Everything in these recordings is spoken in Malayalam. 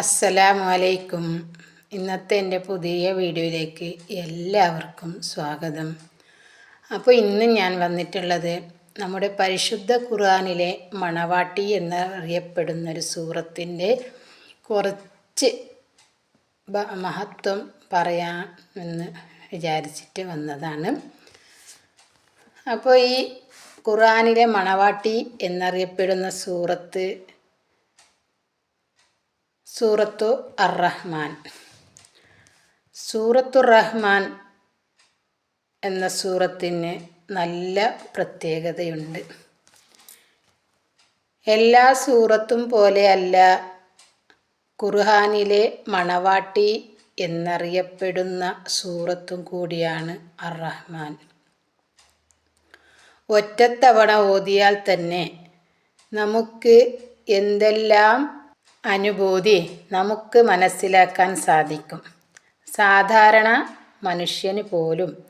അസ്സലാമു അലൈക്കും ഇന്നത്തെ എന്റെ പുതിയ വീഡിയോയിലേക്ക് എല്ലാവർക്കും സ്വാഗതം. അപ്പോൾ ഇന്ന് ഞാൻ വന്നിട്ടുള്ളത് നമ്മുടെ പരിശുദ്ധ ഖുർആാനിലെ മണവാട്ടി എന്നറിയപ്പെടുന്നൊരു സൂറത്തിന്റെ കുറച്ച് മഹത്വം പറയാമെന്ന് വിചാരിച്ചിട്ട് വന്നതാണ്. അപ്പോൾ ഈ ഖുർആനിലെ മണവാട്ടി എന്നറിയപ്പെടുന്ന സൂറത്ത് സൂറത്തു അറഹ്മാൻ റഹ്മാൻ സൂറത്തു റഹ്മാൻ എന്ന സൂറത്തിന് നല്ല പ്രത്യേകതയുണ്ട്. എല്ലാ സൂറത്തും പോലെയല്ല ഖുർഹാനിലെ മണവാട്ടി എന്നറിയപ്പെടുന്ന സൂറത്തും കൂടിയാണ് അറഹ്മാൻ റഹ്മാൻ ഒറ്റത്തവണ ഓതിയാൽ തന്നെ നമുക്ക് എന്തെല്ലാം അനുഭൂതി നമുക്ക് മനസ്സിലാക്കാൻ സാധിക്കും. സാധാരണ മനുഷ്യന് പോലും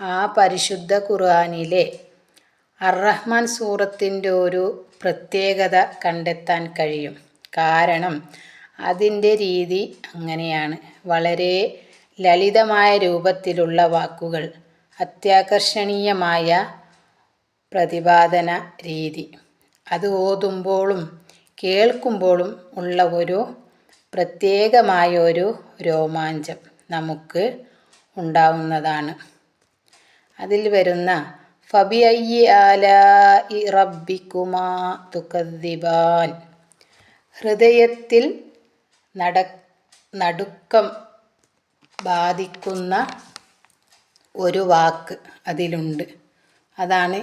ആ പരിശുദ്ധ ഖുർആാനിലെ അർറഹ്മാൻ സൂറത്തിന്റെ ഒരു പ്രത്യേകത കണ്ടെത്താൻ കഴിയും. കാരണം അതിന്റെ രീതി അങ്ങനെയാണ്. വളരെ ലളിതമായ രൂപത്തിലുള്ള വാക്കുകൾ അത്യാകർഷണീയമായ പ്രതിപാദന രീതി. അത് ഓതുമ്പോഴും കേൾക്കുമ്പോഴും ഉള്ള ഒരു പ്രത്യേകമായ ഒരു രോമാഞ്ചം നമുക്ക് ഉണ്ടാവുന്നതാണ്. അതിൽ വരുന്ന ഫബി റബ്ബിക്കുമാ ഹൃദയത്തിൽ നട നടുക്കം ബാധിക്കുന്ന ഒരു വാക്ക് അതിലുണ്ട്. അതാണ്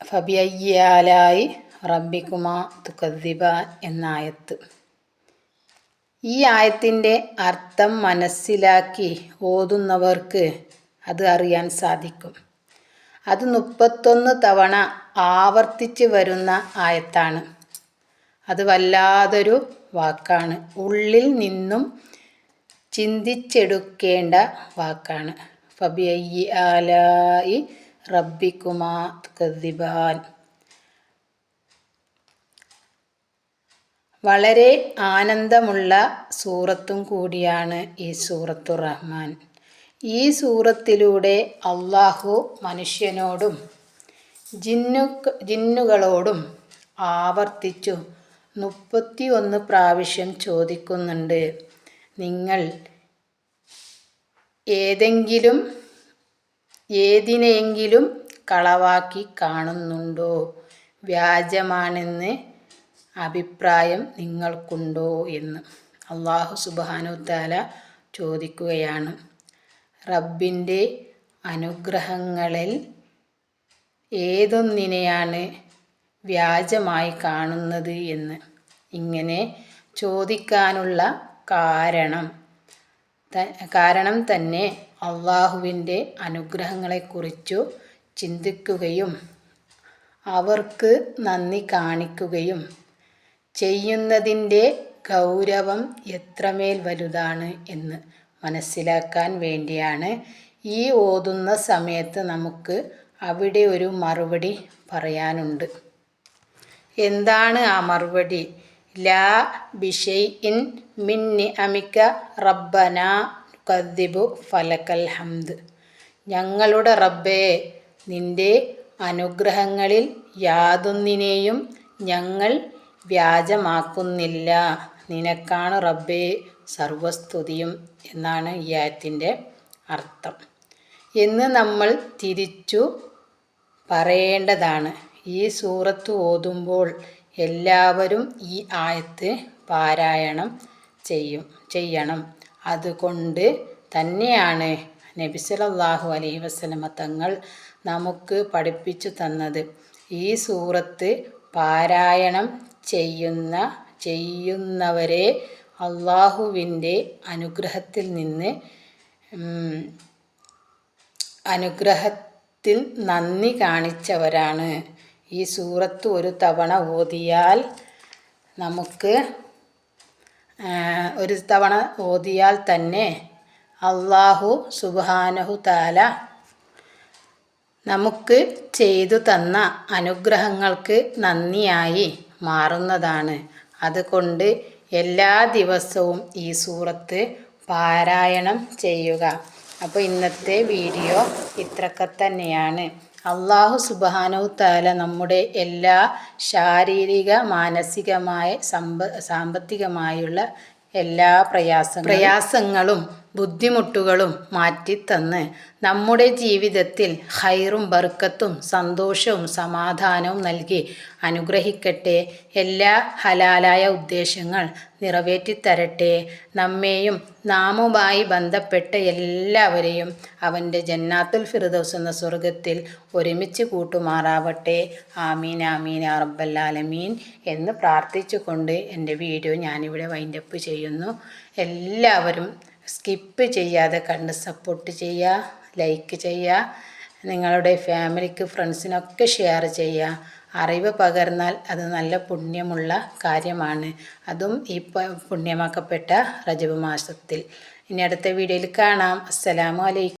ഫബിയയ്യാലായി റബ്ബിക്കുമാ തുക്കദ്ദിബാൻ എന്ന ആയത്ത് ഈ ആയത്തിന്റെ അർത്ഥം മനസ്സിലാക്കി ഓതുന്നവർക്ക് അത് അറിയാൻ സാധിക്കും. അത് മുപ്പത്തൊന്ന് തവണ ആവർത്തിച്ച് വരുന്ന ആയത്താണ്. അത് വല്ലാതൊരു വാക്കാണ്. ഉള്ളിൽ നിന്നും ചിന്തിച്ചെടുക്കേണ്ട വാക്കാണ്. ഫബിയ ആലായി റബ്ബിക്കുമാ തുക്കദ്ദിബാൻ. വളരെ ആനന്ദമുള്ള സൂറത്തും കൂടിയാണ് ഈ സൂറത്തു റഹ്മാൻ. ഈ സൂറത്തിലൂടെ അള്ളാഹു മനുഷ്യനോടും ജിന്നു ജിന്നുകളോടും ആവർത്തിച്ചു മുപ്പത്തി ഒന്ന് പ്രാവശ്യം ചോദിക്കുന്നുണ്ട് നിങ്ങൾ ഏതെങ്കിലും ഏതിനെയെങ്കിലും കളവാക്കി കാണുന്നുണ്ടോ? വ്യാജമാണെന്ന് അഭിപ്രായം നിങ്ങൾക്കുണ്ടോ എന്ന് അള്ളാഹു താല ചോദിക്കുകയാണ്. റബ്ബിന്റെ അനുഗ്രഹങ്ങളിൽ ഏതൊന്നിനെയാണ് വ്യാജമായി കാണുന്നത് എന്ന് ഇങ്ങനെ ചോദിക്കാനുള്ള കാരണം. കാരണം തന്നെ അള്ളാഹുവിന്റെ അനുഗ്രഹങ്ങളെക്കുറിച്ചു ചിന്തിക്കുകയും അവർക്ക് നന്ദി കാണിക്കുകയും ചെയ്യുന്നതിന്റെ ഗൗരവം എത്രമേൽ വലുതാണ് എന്ന് മനസ്സിലാക്കാൻ വേണ്ടിയാണ് ഈ ഓതുന്ന സമയത്ത് നമുക്ക് അവിടെ ഒരു മറുപടി പറയാനുണ്ട്. എന്താണ് ആ മറുപടി? ലാ ബിഷൈ ഇൻ മിന്നി അമിക്ക റബ്ബന കദ്ദിബു ഫലക്കൽ ഹംദ്. ഞങ്ങളുടെ റബ്ബേ നിന്റെ അനുഗ്രഹങ്ങളിൽ യാതൊന്നിനെയും ഞങ്ങൾ വ്യാജമാക്കുന്നില്ല. നിനക്കാണ് റബ്ബേ സർവസ്തുതിയും എന്നാണ് ഈ ആയത്തിന്റെ അർത്ഥം. എന്ന് നമ്മൾ തിരിച്ചു പറയേണ്ടതാണ്. ഈ സൂറത്ത് ഓതുമ്പോൾ എല്ലാവരും ഈ ആയത്ത് പാരായണം ചെയ്യും ചെയ്യണം. അതുകൊണ്ട് തന്നെയാണ് നബി സല്ലല്ലാഹു അലൈഹി വസല്ലമ തങ്ങൾ നമുക്ക് പഠിപ്പിച്ചു തന്നത്. ഈ സൂറത്ത് പാരായണം ചെയ്യുന്ന ചെയ്യുന്നവരെ അള്ളാഹുവിന്റെ അനുഗ്രഹത്തിൽ നിന്ന് അനുഗ്രഹത്തിൽ നന്ദി കാണിച്ചവരാണ്. ഈ സൂറത്ത് ഒരു തവണ ഓതിയാൽ നമുക്ക് ഒരു തവണ ഓതിയാൽ തന്നെ അള്ളാഹു സുബാനഹു താല നമുക്ക് ചെയ്തു തന്ന അനുഗ്രഹങ്ങൾക്ക് നന്ദിയായി. മാറുന്നതാണ്. അതുകൊണ്ട് എല്ലാ ദിവസവും ഈ സൂറത്ത് പാരായണം ചെയ്യുക. അപ്പോൾ ഇന്നത്തെ വീഡിയോ ഇത്രക്കെ തന്നെയാണ്. അള്ളാഹു സുബാനവ് താല നമ്മുടെ എല്ലാ ശാരീരിക മാനസികമായ സമ്പ സാമ്പത്തികമായുള്ള എല്ലാ പ്രയാസ പ്രയാസങ്ങളും ബുദ്ധിമുട്ടുകളും മാറ്റിത്തന്ന് നമ്മുടെ ജീവിതത്തിൽ ഹൈറും ബർക്കത്തും സന്തോഷവും സമാധാനവും നൽകി അനുഗ്രഹിക്കട്ടെ. എല്ലാ ഹലാലായ ഉദ്ദേശങ്ങൾ നിറവേറ്റിത്തരട്ടെ. നമ്മെയും നാമുമായി ബന്ധപ്പെട്ട എല്ലാവരെയും അവന്റെ ജന്നാത്തുൽ ഫിർദൗസ് എന്ന സ്വർഗത്തിൽ ഒരുമിച്ച് കൂട്ടുമാറാവട്ടെ. ആമീൻ ആമീൻ അറബല്ലാലമീൻ എന്ന് പ്രാർത്ഥിച്ചുകൊണ്ട് എന്റെ വീഡിയോ ഞാനിവിടെ വൈൻഡപ്പ് ചെയ്യുന്നു. എല്ലാവരും സ്കിപ്പ് ചെയ്യാതെ കണ്ട് സപ്പോർട്ട് ചെയ്യുക ലൈക്ക് ചെയ്യുക നിങ്ങളുടെ ഫാമിലിക്ക് ഫ്രണ്ട്സിനൊക്കെ ഷെയർ ചെയ്യുക. അറിവ് പകർന്നാൽ അത് നല്ല പുണ്യമുള്ള കാര്യമാണ്. അതും ഈ പുണ്യമാക്കപ്പെട്ട റജബ് മാസത്തിൽ. ഇനി അടുത്ത വീഡിയോയിൽ കാണാം. അസ്സലാമു അലൈക്കും.